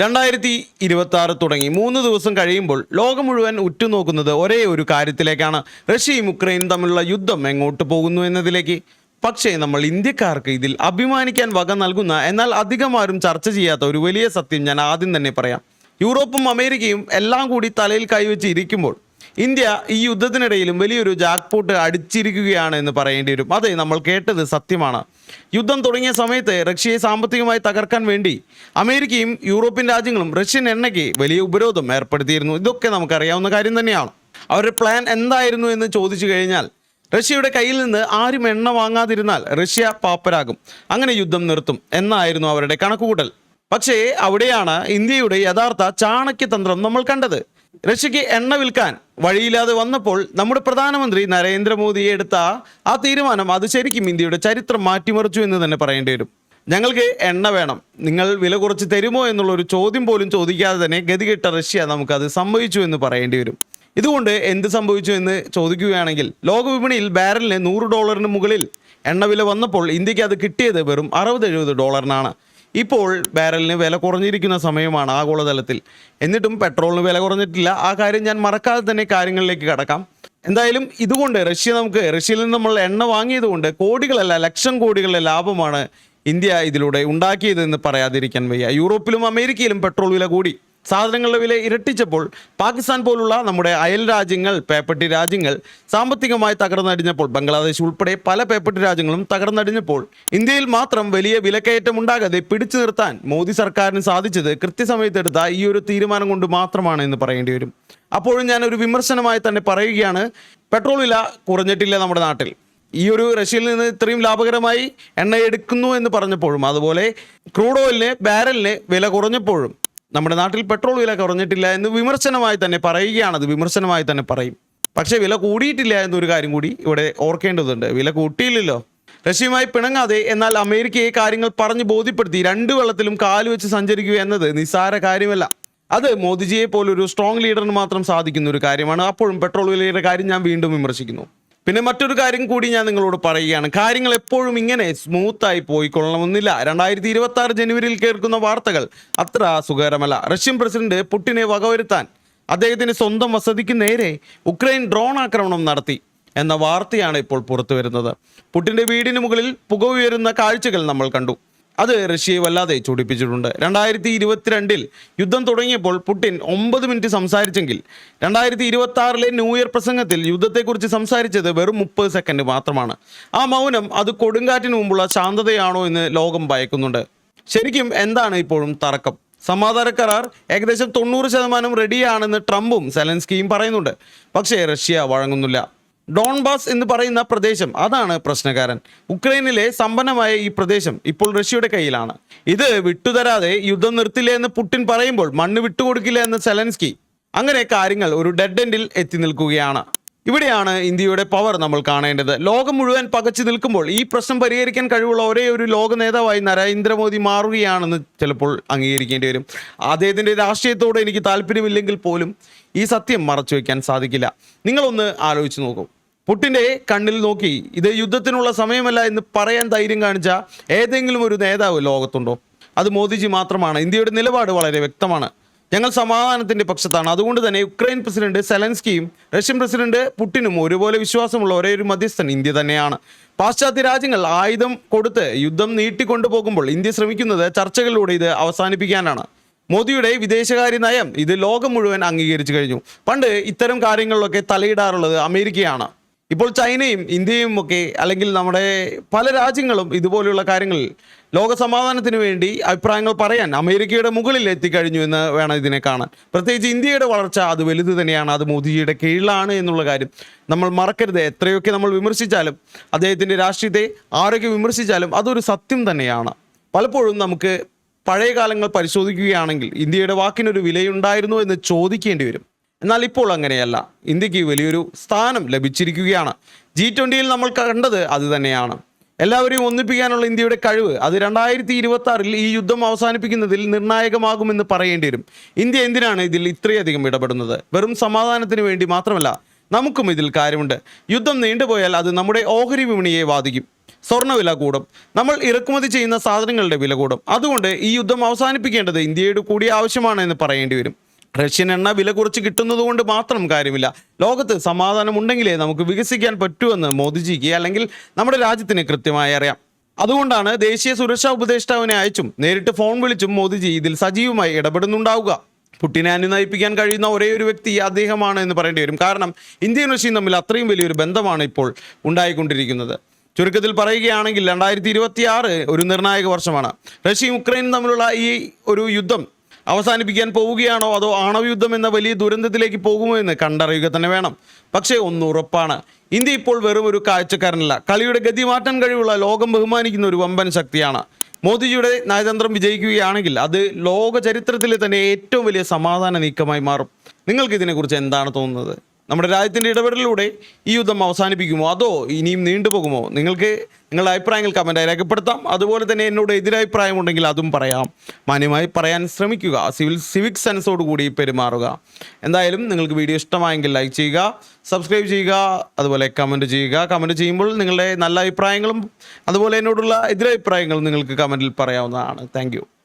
രണ്ടായിരത്തി ഇരുപത്തി ആറ് തുടങ്ങി. മൂന്ന് ദിവസം കഴിയുമ്പോൾ ലോകം മുഴുവൻ ഉറ്റുനോക്കുന്നത് ഒരേ ഒരു കാര്യത്തിലേക്കാണ്. റഷ്യയും ഉക്രൈനും തമ്മിലുള്ള യുദ്ധം എങ്ങോട്ട് പോകുന്നു എന്നതിലേക്ക്. പക്ഷേ നമ്മൾ ഇന്ത്യക്കാർക്ക് ഇതിൽ അഭിമാനിക്കാൻ വക നൽകുന്ന എന്നാൽ അധികം ആരും ചർച്ച ചെയ്യാത്ത ഒരു വലിയ സത്യം ഞാൻ ആദ്യം തന്നെ പറയാം. യൂറോപ്പും അമേരിക്കയും എല്ലാം കൂടി തലയിൽ കൈവച്ച് ഇരിക്കുമ്പോൾ ഇന്ത്യ ഈ യുദ്ധത്തിനിടയിലും വലിയൊരു ജാക്ക്പോട്ട് അടിച്ചിരിക്കുകയാണ് എന്ന് പറയേണ്ടി വരും. അതെ നമ്മൾ കേട്ടത് സത്യമാണ്. യുദ്ധം തുടങ്ങിയ സമയത്ത് റഷ്യയെ സാമ്പത്തികമായി തകർക്കാൻ വേണ്ടി അമേരിക്കയും യൂറോപ്യൻ രാജ്യങ്ങളും റഷ്യൻ എണ്ണയ്ക്ക് വലിയ ഉപരോധം ഏർപ്പെടുത്തിയിരുന്നു. ഇതൊക്കെ നമുക്കറിയാവുന്ന കാര്യം തന്നെയാണ്. അവരുടെ പ്ലാൻ എന്തായിരുന്നു എന്ന് ചോദിച്ചു കഴിഞ്ഞാൽ റഷ്യയുടെ കയ്യിൽ നിന്ന് ആരും എണ്ണ വാങ്ങാതിരുന്നാൽ റഷ്യ പാപ്പരാകും. അങ്ങനെ യുദ്ധം നിർത്തും എന്നായിരുന്നു അവരുടെ കണക്കുകൂട്ടൽ. പക്ഷേ അവിടെയാണ് ഇന്ത്യയുടെ യഥാർത്ഥ ചാണക്യതന്ത്രം നമ്മൾ കണ്ടത്. റഷ്യക്ക് എണ്ണ വിൽക്കാൻ വഴിയില്ലാതെ വന്നപ്പോൾ നമ്മുടെ പ്രധാനമന്ത്രി നരേന്ദ്രമോദി എടുത്ത ആ തീരുമാനം അത് ശരിക്കും ഇന്ത്യയുടെ ചരിത്രം മാറ്റിമറിച്ചു എന്ന് തന്നെ പറയേണ്ടി വരും. ഞങ്ങൾക്ക് എണ്ണ വേണം. നിങ്ങൾ വില കുറച്ച് തരുമോ എന്നുള്ള ഒരു ചോദ്യം പോലും ചോദിക്കാതെ തന്നെ ഗതികെട്ട റഷ്യ നമുക്കത് സംഭവിച്ചു എന്ന് പറയേണ്ടി വരും. ഇതുകൊണ്ട് എന്ത് സംഭവിച്ചു എന്ന് ചോദിക്കുകയാണെങ്കിൽ ലോകവിപണിയിൽ ബാരലിന് നൂറ് ഡോളറിന് മുകളിൽ എണ്ണ വില വന്നപ്പോൾ ഇന്ത്യയ്ക്ക് അത് കിട്ടിയത് വെറും അറുപത് എഴുപത് ഡോളറിനാണ്. ഇപ്പോൾ ബാരലിന് വില കുറഞ്ഞിരിക്കുന്ന സമയമാണ് ആഗോളതലത്തിൽ. എന്നിട്ടും പെട്രോളിന് വില കുറഞ്ഞിട്ടില്ല. ആ കാര്യം ഞാൻ മറക്കാതെ തന്നെ കാര്യങ്ങളിലേക്ക് കടക്കാം. എന്തായാലും ഇതുകൊണ്ട് റഷ്യ നമുക്ക് റഷ്യയിൽ നിന്ന് നമ്മൾ എണ്ണ വാങ്ങിയതുകൊണ്ട് കോടികളല്ല ലക്ഷം കോടികളുടെ ലാഭമാണ് ഇന്ത്യ ഇതിലൂടെ ഉണ്ടാക്കിയതെന്ന് പറയാതിരിക്കാൻ വയ്യ. യൂറോപ്പിലും അമേരിക്കയിലും പെട്രോൾ വില കൂടി. സാധനങ്ങളുടെ വില ഇരട്ടിച്ചപ്പോൾ പാകിസ്ഥാൻ പോലുള്ള നമ്മുടെ അയൽ രാജ്യങ്ങൾ പേപ്പട്ടി രാജ്യങ്ങൾ സാമ്പത്തികമായി തകർന്നടിഞ്ഞപ്പോൾ ബംഗ്ലാദേശ് ഉൾപ്പെടെ പല പേപ്പട്ടി രാജ്യങ്ങളും തകർന്നടിഞ്ഞപ്പോൾ ഇന്ത്യയിൽ മാത്രം വലിയ വിലക്കയറ്റം ഉണ്ടാകാതെ പിടിച്ചു നിർത്താൻ മോദി സർക്കാരിന് സാധിച്ചത് കൃത്യസമയത്തെടുത്ത ഈ ഒരു തീരുമാനം കൊണ്ട് മാത്രമാണ് എന്ന് പറയേണ്ടി വരും. അപ്പോഴും ഞാൻ ഒരു വിമർശനമായി തന്നെ പറയുകയാണ് പെട്രോൾ വില കുറഞ്ഞിട്ടില്ല നമ്മുടെ നാട്ടിൽ. ഈ ഒരു റഷ്യയിൽ നിന്ന് ഇത്രയും ലാഭകരമായി എണ്ണ എടുക്കുന്നു എന്ന് പറഞ്ഞപ്പോഴും അതുപോലെ ക്രൂഡ് ഓയിലിന് ബാരലിന് വില കുറഞ്ഞപ്പോഴും നമ്മുടെ നാട്ടിൽ പെട്രോൾ വില കുറഞ്ഞിട്ടില്ല എന്ന് വിമർശനമായി തന്നെ പറയുകയാണത് വിമർശനമായി തന്നെ പറയും. പക്ഷേ വില കൂടിയിട്ടില്ല എന്നൊരു കാര്യം കൂടി ഇവിടെ ഓർക്കേണ്ടതുണ്ട്. വില കൂട്ടിയില്ലല്ലോ. റഷ്യയുമായി പിണങ്ങാതെ എന്നാൽ അമേരിക്കയെ കാര്യങ്ങൾ പറഞ്ഞു ബോധ്യപ്പെടുത്തി രണ്ട് വെള്ളത്തിലും കാൽ വെച്ച് സഞ്ചരിക്കുക എന്നത് നിസ്സാര കാര്യമല്ല. അത് മോദിജിയെ പോലൊരു സ്ട്രോങ് ലീഡറിന് മാത്രം സാധിക്കുന്ന ഒരു കാര്യമാണ്. അപ്പോഴും പെട്രോൾ വിലയുടെ കാര്യം ഞാൻ വീണ്ടും വിമർശിക്കുന്നു. പിന്നെ മറ്റൊരു കാര്യം കൂടി ഞാൻ നിങ്ങളോട് പറയുകയാണ്. കാര്യങ്ങൾ എപ്പോഴും ഇങ്ങനെ സ്മൂത്തായി പോയിക്കൊള്ളണമെന്നില്ല. രണ്ടായിരത്തി ഇരുപത്തി ആറ് ജനുവരിയിൽ കേൾക്കുന്ന വാർത്തകൾ അത്ര സുഖകരമല്ല. റഷ്യൻ പ്രസിഡന്റ് പുട്ടിനെ വകവരുത്താൻ അദ്ദേഹത്തിന് സ്വന്തം വസതിക്ക് നേരെ ഉക്രൈൻ ഡ്രോൺ ആക്രമണം നടത്തി എന്ന വാർത്തയാണ് ഇപ്പോൾ പുറത്തു വരുന്നത് പുട്ടിന്റെ വീടിന് മുകളിൽ പുക ഉയരുന്ന കാഴ്ചകൾ നമ്മൾ കണ്ടു. അത് റഷ്യയെ വല്ലാതെ ചൂടിപ്പിച്ചിട്ടുണ്ട്. രണ്ടായിരത്തി ഇരുപത്തിരണ്ടിൽ യുദ്ധം തുടങ്ങിയപ്പോൾ പുടിൻ ഒമ്പത് മിനിറ്റ് സംസാരിച്ചെങ്കിൽ രണ്ടായിരത്തി ഇരുപത്തി ആറിലെ ന്യൂ ഇയർ പ്രസംഗത്തിൽ യുദ്ധത്തെക്കുറിച്ച് സംസാരിച്ചത് വെറും മുപ്പത് സെക്കൻഡ് മാത്രമാണ്. ആ മൗനം അത് കൊടുങ്കാറ്റിന് മുമ്പുള്ള ശാന്തതയാണോ എന്ന് ലോകം ഭയക്കുന്നുണ്ട്. ശരിക്കും എന്താണ് ഇപ്പോഴും തർക്കം? സമാധാന കരാർ ഏകദേശം തൊണ്ണൂറ് ശതമാനം റെഡിയാണെന്ന് ട്രംപും സെലൻസ്കിയും പറയുന്നുണ്ട്. പക്ഷേ റഷ്യ വഴങ്ങുന്നില്ല. ഡോൺബാസ് എന്ന് പറയുന്ന പ്രദേശം. അതാണ് പ്രശ്നക്കാരൻ. ഉക്രൈനിലെ സമ്പന്നമായ ഈ പ്രദേശം ഇപ്പോൾ റഷ്യയുടെ കയ്യിലാണ്. ഇത് വിട്ടുതരാതെ യുദ്ധം നിർത്തില്ല എന്ന് പുടിൻ പറയുമ്പോൾ മണ്ണ് വിട്ടുകൊടുക്കില്ല എന്ന് സെലൻസ്കി. അങ്ങനെ കാര്യങ്ങൾ ഒരു ഡെഡ് എൻഡിൽ എത്തി നിൽക്കുകയാണ്. ഇവിടെയാണ് ഇന്ത്യയുടെ പവർ നമ്മൾ കാണേണ്ടത്. ലോകം മുഴുവൻ പകച്ചു നിൽക്കുമ്പോൾ ഈ പ്രശ്നം പരിഹരിക്കാൻ കഴിവുള്ള ഒരേ ഒരു ലോക നേതാവായി നരേന്ദ്രമോദി മാറുകയാണെന്ന് ചിലപ്പോൾ അംഗീകരിക്കേണ്ടി വരും. അദ്ദേഹത്തിന്റെ രാഷ്ട്രീയത്തോട് എനിക്ക് താല്പര്യമില്ലെങ്കിൽ പോലും ഈ സത്യം മറച്ചു വയ്ക്കാൻ സാധിക്കില്ല. നിങ്ങളൊന്ന് ആലോചിച്ച് നോക്കൂ. പുട്ടിന്റെ കണ്ണിൽ നോക്കി ഇത് യുദ്ധത്തിനുള്ള സമയമല്ല എന്ന് പറയാൻ ധൈര്യം കാണിച്ച ഏതെങ്കിലും ഒരു നേതാവ് ലോകത്തുണ്ടോ? അത് മോദിജി മാത്രമാണ്. ഇന്ത്യയുടെ നിലപാട് വളരെ വ്യക്തമാണ്. ഞങ്ങൾ സമാധാനത്തിന്റെ പക്ഷത്താണ്. അതുകൊണ്ട് തന്നെ യുക്രൈൻ പ്രസിഡന്റ് സെലൻസ്കിയും റഷ്യൻ പ്രസിഡന്റ് പുട്ടിനും ഒരുപോലെ വിശ്വാസമുള്ള ഒരേ ഒരു മധ്യസ്ഥൻ ഇന്ത്യ തന്നെയാണ്. പാശ്ചാത്യ രാജ്യങ്ങൾ ആയുധം കൊടുത്ത് യുദ്ധം നീട്ടിക്കൊണ്ടുപോകുമ്പോൾ ഇന്ത്യ ശ്രമിക്കുന്നത് ചർച്ചകളിലൂടെ ഇത് അവസാനിപ്പിക്കാനാണ്. മോദിയുടെ വിദേശകാര്യ നയം ഇത് ലോകം മുഴുവൻ അംഗീകരിച്ചു കഴിഞ്ഞു. പണ്ട് ഇത്തരം കാര്യങ്ങളിലൊക്കെ തലയിടാറുള്ളത് അമേരിക്കയാണ്. ഇപ്പോൾ ചൈനയും ഇന്ത്യയും ഒക്കെ അല്ലെങ്കിൽ നമ്മുടെ പല രാജ്യങ്ങളും ഇതുപോലെയുള്ള കാര്യങ്ങളിൽ ലോക സമാധാനത്തിന് വേണ്ടി അഭിപ്രായങ്ങൾ പറയാൻ അമേരിക്കയുടെ മുകളിൽ എത്തിക്കഴിഞ്ഞു എന്ന് വേണം ഇതിനെ കാണാൻ. പ്രത്യേകിച്ച് ഇന്ത്യയുടെ വളർച്ച അത് വലുത് തന്നെയാണ് അത് മോദിജിയുടെ കീഴിലാണ് എന്നുള്ള കാര്യം നമ്മൾ മറക്കരുത്. എത്രയൊക്കെ നമ്മൾ വിമർശിച്ചാലും അദ്ദേഹത്തിന്റെ രാഷ്ട്രീയത്തെ ആരൊക്കെ വിമർശിച്ചാലും അതൊരു സത്യം തന്നെയാണ്. പലപ്പോഴും നമുക്ക് പഴയ കാലങ്ങൾ പരിശോധിക്കുകയാണെങ്കിൽ ഇന്ത്യയുടെ വാക്കിനൊരു വിലയുണ്ടായിരുന്നു എന്ന് ചോദിക്കേണ്ടി വരും. എന്നാൽ ഇപ്പോൾ അങ്ങനെയല്ല. ഇന്ത്യയ്ക്ക് വലിയൊരു സ്ഥാനം ലഭിച്ചിരിക്കുകയാണ്. ജി ട്വന്റിയിൽ നമ്മൾ കണ്ടത് അത് തന്നെയാണ്. എല്ലാവരെയും ഒന്നിപ്പിക്കാനുള്ള ഇന്ത്യയുടെ കഴിവ് അത് രണ്ടായിരത്തി ഇരുപത്തി ഈ യുദ്ധം അവസാനിപ്പിക്കുന്നതിൽ നിർണായകമാകുമെന്ന് പറയേണ്ടി വരും. ഇന്ത്യ എന്തിനാണ് ഇതിൽ ഇത്രയധികം ഇടപെടുന്നത്? വെറും സമാധാനത്തിന് വേണ്ടി മാത്രമല്ല നമുക്കും ഇതിൽ കാര്യമുണ്ട്. യുദ്ധം നീണ്ടുപോയാൽ അത് നമ്മുടെ ഓഹരി വിപണിയെ ബാധിക്കും. സ്വർണവില കൂടും. നമ്മൾ ഇറക്കുമതി ചെയ്യുന്ന സാധനങ്ങളുടെ വില കൂടും. അതുകൊണ്ട് ഈ യുദ്ധം അവസാനിപ്പിക്കേണ്ടത് ഇന്ത്യയുടെ കൂടി ആവശ്യമാണ് എന്ന് പറയേണ്ടി വരും. റഷ്യൻ എണ്ണ വില കുറച്ച് കിട്ടുന്നത് കൊണ്ട് മാത്രം കാര്യമില്ല. ലോകത്ത് സമാധാനം ഉണ്ടെങ്കിലേ നമുക്ക് വികസിക്കാൻ പറ്റുമെന്ന് മോദിജിക്ക് അല്ലെങ്കിൽ നമ്മുടെ രാജ്യത്തിന് കൃത്യമായി അറിയാം. അതുകൊണ്ടാണ് ദേശീയ സുരക്ഷാ ഉപദേഷ്ടാവിനെ അയച്ചും നേരിട്ട് ഫോൺ വിളിച്ചും മോദിജി ഇതിൽ സജീവമായി ഇടപെടുന്നുണ്ടാവുക. പുട്ടിനെ അനുനയിപ്പിക്കാൻ കഴിയുന്ന ഒരേ ഒരു വ്യക്തി അദ്ദേഹമാണ് എന്ന് പറയേണ്ടി വരും. കാരണം ഇന്ത്യയും റഷ്യയും തമ്മിൽ അത്രയും വലിയൊരു ബന്ധമാണ് ഇപ്പോൾ ഉണ്ടായിക്കൊണ്ടിരിക്കുന്നത്. ചുരുക്കത്തിൽ പറയുകയാണെങ്കിൽ രണ്ടായിരത്തി ഇരുപത്തി ആറ് ഒരു നിർണായക വർഷമാണ്. റഷ്യയും ഉക്രൈനും തമ്മിലുള്ള ഈ ഒരു യുദ്ധം അവസാനിപ്പിക്കാൻ പോവുകയാണോ അതോ ആണവയുദ്ധം എന്ന വലിയ ദുരന്തത്തിലേക്ക് പോകുമോ എന്ന് കണ്ടറിയുക തന്നെ വേണം. പക്ഷേ ഒന്ന് ഉറപ്പാണ്. ഇന്ത്യ ഇപ്പോൾ വെറും ഒരു കാഴ്ചക്കാരനല്ല. കളിയുടെ ഗതി മാറ്റാൻ കഴിവുള്ള ലോകം ബഹുമാനിക്കുന്ന ഒരു വമ്പൻ ശക്തിയാണ്. മോദിജിയുടെ നയതന്ത്രം വിജയിക്കുകയാണെങ്കിൽ അത് ലോക ചരിത്രത്തിലെ തന്നെ ഏറ്റവും വലിയ സമാധാന നീക്കമായി മാറും. നിങ്ങൾക്ക് ഇതിനെക്കുറിച്ച് എന്താണ് തോന്നുന്നത്? നമ്മുടെ രാജ്യത്തിന്റെ ഇടപെടലിലൂടെ ഈ യുദ്ധം അവസാനിപ്പിക്കുമോ? അതോ ഇനിയും നീണ്ടുപോകുമോ നിങ്ങൾക്ക് നിങ്ങളുടെ അഭിപ്രായങ്ങൾ കമന്റായി രേഖപ്പെടുത്താം. അതുപോലെ തന്നെ എന്നോട് എതിരഭിപ്രായം ഉണ്ടെങ്കിൽ അതും പറയാം. മാന്യമായി പറയാൻ ശ്രമിക്കുക. സിവിൽ സിവിക് സെൻസോട് കൂടി പെരുമാറുക. എന്തായാലും നിങ്ങൾക്ക് വീഡിയോ ഇഷ്ടമായെങ്കിൽ ലൈക്ക് ചെയ്യുക സബ്സ്ക്രൈബ് ചെയ്യുക അതുപോലെ കമന്റ് ചെയ്യുക. കമന്റ് ചെയ്യുമ്പോൾ നിങ്ങളുടെ നല്ല അഭിപ്രായങ്ങളും അതുപോലെ എന്നോടുള്ള എതിരഭിപ്രായങ്ങളും നിങ്ങൾക്ക് കമന്റിൽ പറയാവുന്നതാണ്. താങ്ക്